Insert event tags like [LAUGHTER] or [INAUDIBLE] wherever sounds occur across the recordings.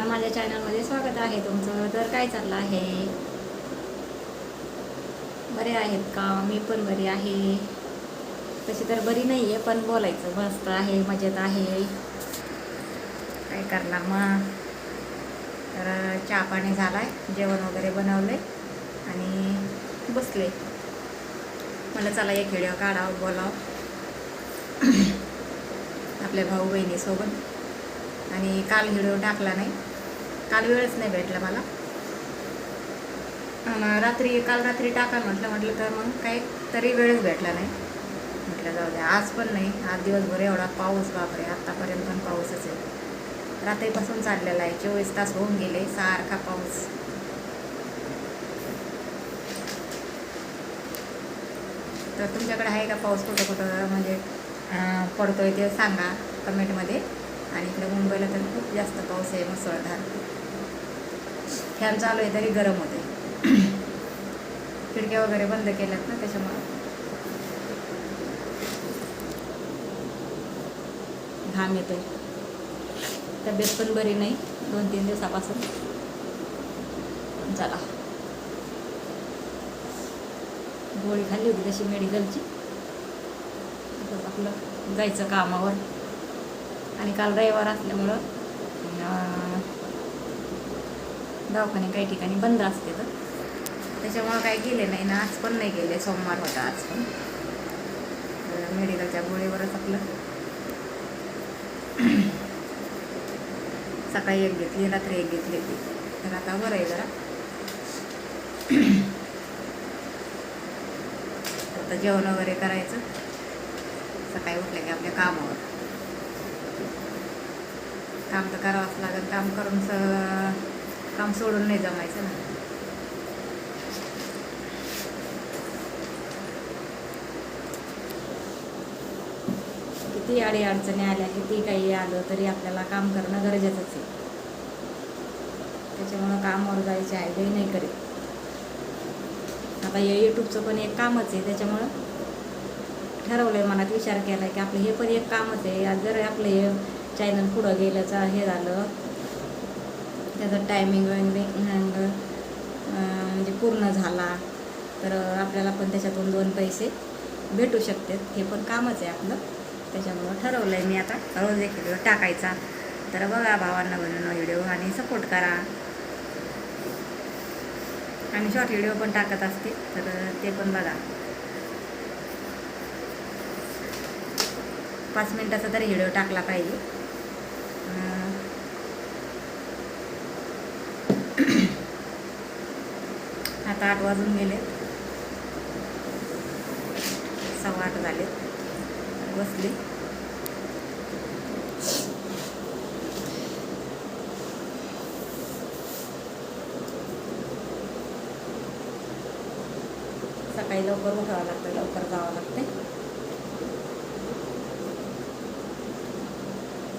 नमस्कार माझ्या चॅनलमध्ये स्वागत आहे तुमचं. तर काय चाललं आहे? बरे आहेत का? मी पण बरी आहे. तशी तर बरी नाही आहे पण बोलायचं. मस्त आहे मजेत आहे. काय करणार मग? तर चहा पाणी झाला आहे जेवण वगैरे बनवले आणि बसले. मला चला एक व्हिडिओ काढावं बोलावं. आपल्या भाऊ बहिणीसोबत आणि काल व्हिडिओ टाकला नाही. काल वेळच नाही भेटला मला. रात्री काल रात्री टाका म्हटलं म्हटलं तर मग काही तरी वेळच भेटला नाही. म्हटलं जाऊ द्या आज पण नाही. आज दिवसभर एवढा पाऊस बापरे आत्तापर्यंत पण पाऊसच आहे. रात्रीपासून चाललेला आहे. चोवीस तास होऊन गेले सारखा पाऊस. तर तुमच्याकडे आहे का पाऊस कुठं कुठं? म्हणजे पडतोय ते सांगा कमेंटमध्ये. आणि इकडे मुंबईला तर खूप जास्त पाऊस आहे मुसळधार. फॅन चालू आहे तरी गरम होते. खिडक्या वगैरे बंद केल्यात ना त्याच्यामुळं. घाम येतोय. तब्येत पण बरी नाही. दोन तीन दिवसापासून. चला. गोळी खाल्ली होती तशी मेडिकलची. तसं आपलं जायचं कामावर. आणि काल रविवार असल्यामुळं दवाखाने काही ठिकाणी बंद असते तर. त्याच्यामुळं काही गेले नाही ना आज पण नाही गेले सोमवार होता आज पण. मेडिकलच्या गोळीवरच आपलं. [CLEARS THROAT] सकाळी एक घेतली रात्री एक घेतली ती. तर आता बरं आहे जरा. [CLEARS THROAT] आता जेवण वगैरे करायचं. सकाळी उठलं की आपल्या कामावर. काम तर करावंच लागेल. काम करून स काम सोडून नाही जमायचं ना. किती अडी अडचणी आल्या किती काही आलं तरी आपल्याला काम करणं गरजेचंच आहे. त्याच्यामुळं कामावर जायची आयडिया नाही करीत. आता हे यूट्यूबचं पण एक कामच आहे त्याच्यामुळं ठरवलं आहे मनात विचार केला आहे की आपलं हे पण एक कामच आहे. आज जर आपलं हे चॅनल पुढं गेल्याचं हे झालं त्याचं टायमिंग वगैरे म्हणजे पूर्ण झाला तर आपल्याला पण त्याच्यातून दोन पैसे भेटू शकतात. हे पण कामच आहे आपलं. त्याच्यामुळं ठरवलं आहे मी आता. रोज एक व्हिडिओ टाकायचा. तर बघा भावांना बनवून व्हिडिओ आणि सपोर्ट करा. आणि शॉर्ट व्हिडिओ पण टाकत असते तर ते पण बघा. पाच मिनटाचा तरी व्हिडिओ टाकला पाहिजे. [CLEARS THROAT] आता आठ वाजून गेले. सव्वा आठ झाले. बसले. सकाळी लवकर उठावं लागतं लवकर जावं लागते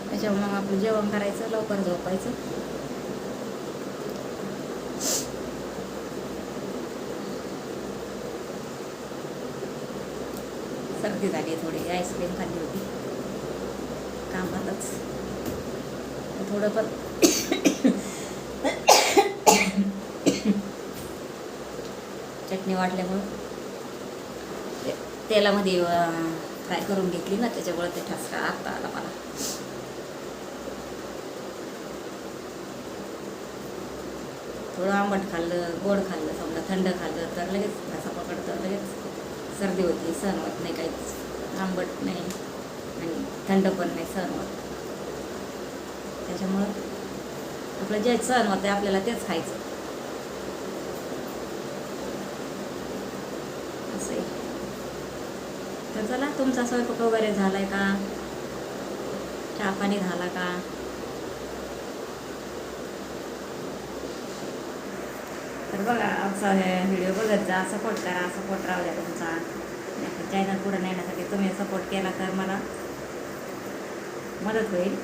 त्याच्यामुळे मग आपलं जेवण करायचं लवकर झोपायचं. सर्दी झाली थोडी आईस्क्रीम खाल्ली होती. कामातच. थोडं पण चटणी वाटल्यामुळं ते तेलामध्ये फ्राय करून घेतली ना त्याच्यामुळं ते ठसका आता आला मला. थोडं आंबट खाल्लं गोड खाल्लं समजा थंड खाल्लं तर लगेच घासा पकडतं लगेच. सर्दी होती सहन होत नाही काहीच. आंबट नाही आणि थंड पण नाही सहन होत. त्याच्यामुळं आपलं जे सहन होतं आपल्याला तेच खायचं. असं आहे. तर चला तुमचा स्वयंपाक वगैरे झाला आहे का? चहा पाणी झाला का? तर बघा आमचा व्हिडिओ बघत जा सपोर्ट करा सपोर्ट राहू द्या तुमचा चॅनल पुढे नेण्यासाठी तुम्ही सपोर्ट केला तर मला मदत होईल.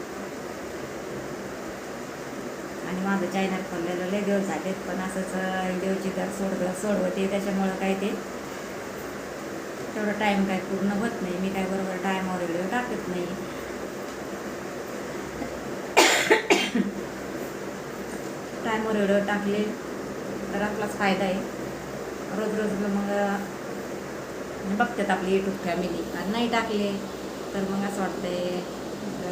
आणि माझं चॅनल खोललेलं लय दिवस झालेत पण असंच व्हिडिओची घर सोड दर सोडवते त्याच्यामुळं काय ते तेवढं टाईम काय पूर्ण होत नाही. मी काय बरोबर टायमावर व्हिडिओ टाकत नाही. [COUGHS] टायमवर व्हिडिओ टाकले. तर आपलाच फायदा आहे. रोज रोज मग म्हणजे बघतात आपली यूट्यूब फॅमिली आणि नाही टाकले तर मग असं वाटतंय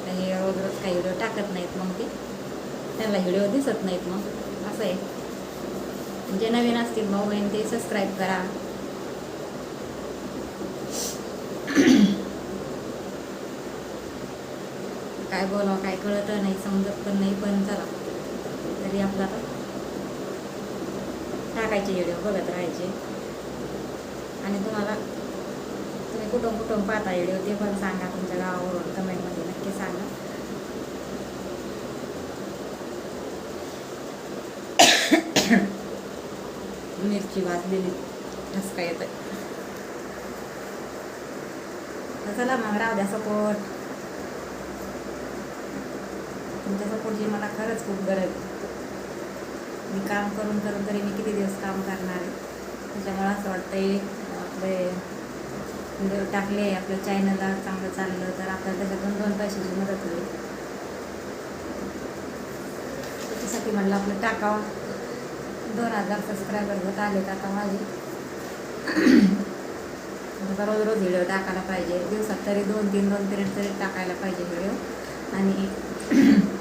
हे रोज रोज काही व्हिडिओ टाकत नाहीत मग ते. त्यांना व्हिडिओ दिसत नाहीत मग. असं आहे. जे नवीन असतील भाऊ बहीण ते सबस्क्राईब करा. काय बोलावं काय कळत नाही समजत पण नाही पण चला. तरी आपला आता टाकायचे व्हिडिओ बघत राहायचे. आणि तुम्हाला तुम्ही कुठून कुठून पाहता व्हिडिओ ते पण सांगा तुमच्या गावावरून कमेंटमध्ये नक्की सांगा. मिरची भाजलेली ठसका येत चला मग राहू द्या सपोर्ट तुमच्या सपोर्टची मला खरंच खूप गरज आहे. मी काम करून करून तरी मी किती दिवस काम करणार आहे? त्याच्यामुळं असं वाटतंय आपले व्हिडिओ टाकले आपल्या चॅनलला चांगलं चाललं तर आपल्याला त्याच्यातून दोन पैशाची मदत होईल. त्याच्यासाठी म्हणलं आपलं टाकावं. दोन हजार सबस्क्रायबर होत आलेत आता माझे. आता रोज रोज व्हिडिओ टाकायला पाहिजे. दिवसात तरी दोन तीन दोन पिरियड तरी टाकायला पाहिजे व्हिडिओ आणि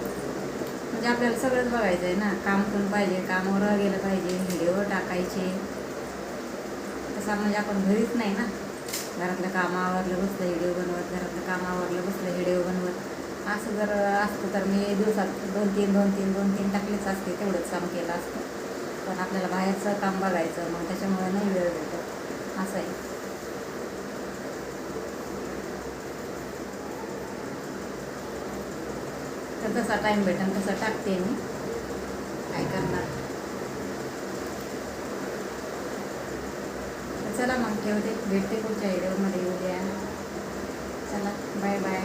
म्हणजे आपल्याला सगळंच बघायचं आहे ना. काम करून पाहिजे कामावर गेलं पाहिजे व्हिडिओ टाकायचे. तसा म्हणजे आपण घरीच नाही ना. घरातलं कामावरलं बसलं व्हिडिओ बनवत घरातलं कामावरलं बसलं व्हिडिओ बनवत. असं जर असतं तर मी दिवसात दोन तीन दोन तीन दोन तीन टाकलेच असते. तेवढंच काम केलं असतं. पण आपल्याला बाहेरचं काम बघायचं मग त्याच्यामुळे नाही वेळ भेटत. असं आहे. तर जसा टाईम भेटेल तसा टाकते मी. काय करणार? चला मग ठेवते. भेटते पुढच्या व्हिडिओमध्ये द्या चला बाय बाय